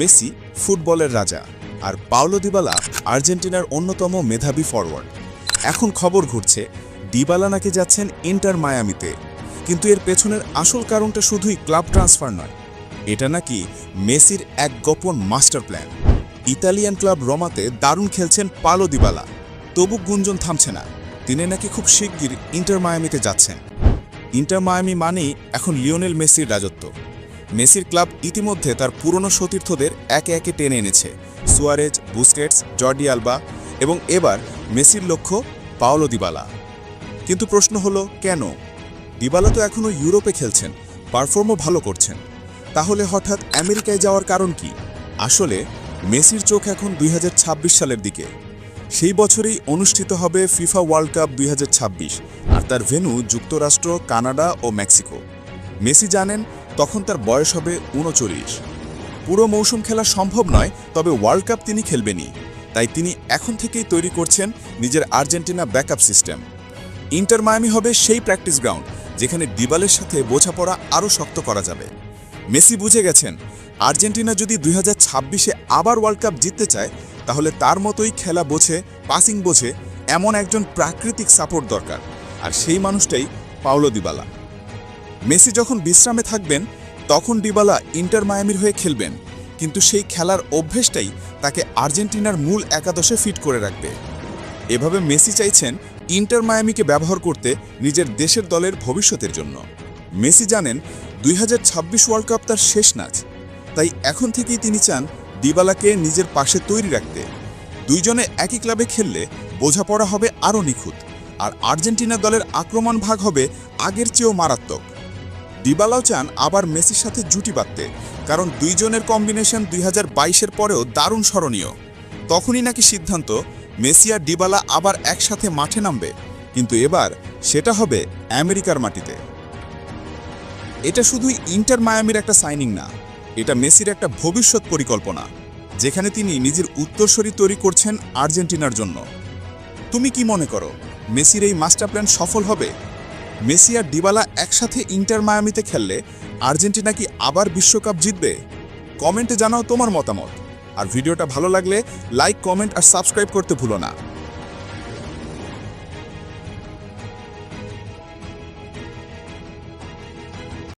Messi ফুটবলের রাজা আর Paulo Dybala আর্জেন্টিনার অন্যতম মেধাবী ফরওয়ার্ড এখন খবর ঘুরছে, ডিবালা নাকি যাচ্ছেন ইন্টার মায়ামিতে। কিন্তু এর পেছনের আসল কারণটা শুধুই ক্লাব ট্রান্সফার নয়, এটা নাকি মেসির এক গোপন মাস্টার প্ল্যান। ইতালিয়ান ক্লাব রোমাতে দারুণ খেলছেন পালো দিবালা তবু গুঞ্জন থামছে না, তিনি নাকি খুব শিগগির ইন্টার মায়ামিতে যাচ্ছেন। ইন্টার মায়ামি মানেই এখন লিওনেল মেসির রাজত্ব। মেসির ক্লাব ইতিমধ্যে তার পুরনো সতীর্থদের একে একে টেনে এনেছে। সুয়ারেজ, বুস্কেটস, জর্ডি আলবা এবং এবার মেসির লক্ষ্য পাওলো দিবালা। কিন্তু প্রশ্ন হলো, কেন? দিবালা তো এখনও ইউরোপে খেলছেন, পারফর্মও ভালো করছেন। তাহলে হঠাৎ আমেরিকায় যাওয়ার কারণ কি? আসলে মেসির চোখ এখন দুই হাজার ছাব্বিশ সালের দিকে। সেই বছরেই অনুষ্ঠিত হবে ফিফা ওয়ার্ল্ড কাপ দুই হাজার ছাব্বিশ, আর তার ভেন্যু যুক্তরাষ্ট্র, কানাডা ও মেক্সিকো। মেসি জানেন তখন তার বয়স হবে উনচল্লিশ পুরো মৌসুম খেলা সম্ভব নয়, তবে ওয়ার্ল্ড কাপ তিনি খেলবেনই। তাই তিনি এখন থেকেই তৈরি করছেন নিজের Argentina backup system. Inter Miami হবে সেই প্র্যাকটিস গ্রাউন্ড, যেখানে দিবালের সাথে বোঝাপড়া আরও শক্ত করা যাবে। মেসি বুঝে গেছেন, আর্জেন্টিনা যদি দুই হাজার ছাব্বিশে আবার ওয়ার্ল্ড কাপ জিততে চায়, তাহলে তার মতোই খেলা বোঝে পাসিং বোঝে, এমন একজন প্রাকৃতিক সাপোর্ট দরকার। আর সেই মানুষটাই পাওলো দিবালা মেসি যখন বিশ্রামে থাকবেন, তখন ডিবালা ইন্টার মায়ামির হয়ে খেলবেন। কিন্তু সেই খেলার অভ্যেসটাই তাকে আর্জেন্টিনার মূল একাদশে ফিট করে রাখবে। এভাবে মেসি চাইছেন ইন্টার মায়ামিকে ব্যবহার করতে নিজের দেশের দলের ভবিষ্যতের জন্য। মেসি জানেন, দুই হাজার ছাব্বিশ ওয়ার্ল্ড কাপ তার শেষ নাচ। তাই এখন থেকেই তিনি চান দিবালাকে নিজের পাশে তৈরি রাখতে। দুইজনে একই ক্লাবে খেললে বোঝাপড়া হবে আরও নিখুঁত। আর আর্জেন্টিনা দলের আক্রমণ ভাগ হবে আগের চেয়েও মারাত্মক। ডিবালাও চান আবার মেসির সাথে জুটি বাঁধতে, কারণ দুইজনের কম্বিনেশন দুই হাজার বাইশের পরেও দারুণ স্মরণীয়। তখনই নাকি সিদ্ধান্ত, মেসি আর ডিবালা আবার একসাথে মাঠে নামবে, কিন্তু এবার সেটা হবে আমেরিকার মাটিতে। এটা শুধুই ইন্টার মায়ামির একটা সাইনিং না, এটা মেসির একটা ভবিষ্যৎ পরিকল্পনা, যেখানে তিনি নিজের উত্তরসূরি তৈরি করছেন আর্জেন্টিনার জন্য। তুমি কি মনে করো, মেসির এই মাস্টার প্ল্যান সফল হবে? মেসি আর ডিবালা একসাথে ইন্টার মায়ামিতে খেললে আর্জেন্টিনা কি আবার বিশ্বকাপ জিতবে? কমেন্টে জানাও তোমার মতামত। আর ভিডিওটা ভালো লাগলে লাইক, কমেন্ট আর সাবস্ক্রাইব করতে ভুলো না।